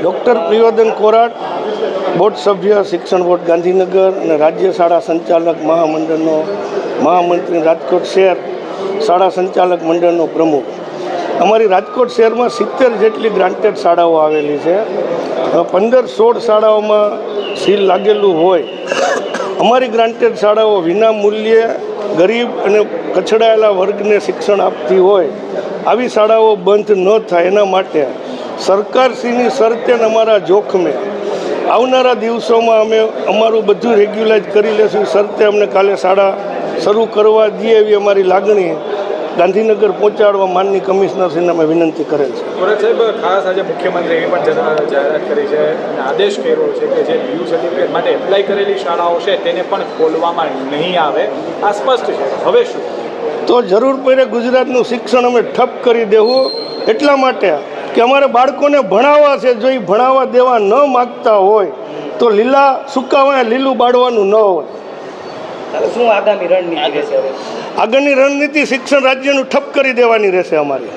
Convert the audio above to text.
Doctor પ્રિયોદન Korat board સભ્ય શિક્ષણ board Gandhinagar અને રાજ્ય શાળા સંચાલક મહામંડળનો મહામંત્રી રાજકોટ શહેર શાળા સંચાલક મંડળનો પ્રમુખ. અમારી રાજકોટ શહેરમાં સિત્તેર જેટલી ગ્રાન્ટેડ શાળાઓ આવેલી છે. પંદર સોળ શાળાઓમાં સીલ લાગેલું હોય. અમારી ગ્રાન્ટેડ શાળાઓ વિના મૂલ્યે ગરીબ અને કચડાયેલા વર્ગને શિક્ષણ આપતી હોય. આવી શાળાઓ બંધ ન થાય એના માટે સરકારશ્રીની શરતે અને અમારા જોખમે આવનારા દિવસોમાં અમે અમારું બધું રેગ્યુલાઇઝ કરી લેશું. શરતે અમને કાલે શાળા શરૂ કરવા દઈએ એવી અમારી લાગણી ગાંધીનગર પહોંચાડવા માનની કમિશનરશ્રીને અમે વિનંતી કરેલ છે. સાહેબ ખાસ આજે મુખ્યમંત્રી એવી પણ જાહેરાત કરી છે અને આદેશ કર્યો છે કે જે સર્ટિફિકેટ માટે એપ્લાય કરેલી શાળાઓ છે તેને પણ ખોલવામાં નહીં આવે. આ સ્પષ્ટ છે. હવે શું? તો જરૂર પડે ગુજરાતનું શિક્ષણ અમે ઠપ કરી દેવું. એટલા માટે કે અમારે બાળકોને ભણાવવા છે જો એ ભણાવવા દેવા ન માગતા હોય તો લીલા સુકાવાને લીલું બાળવાનું ન હોય. શું આગામી રણનીતિ રહેશે આગળની રણનીતિ શિક્ષણ રાજ્યનું ઠપ કરી દેવાની રહેશે અમારી.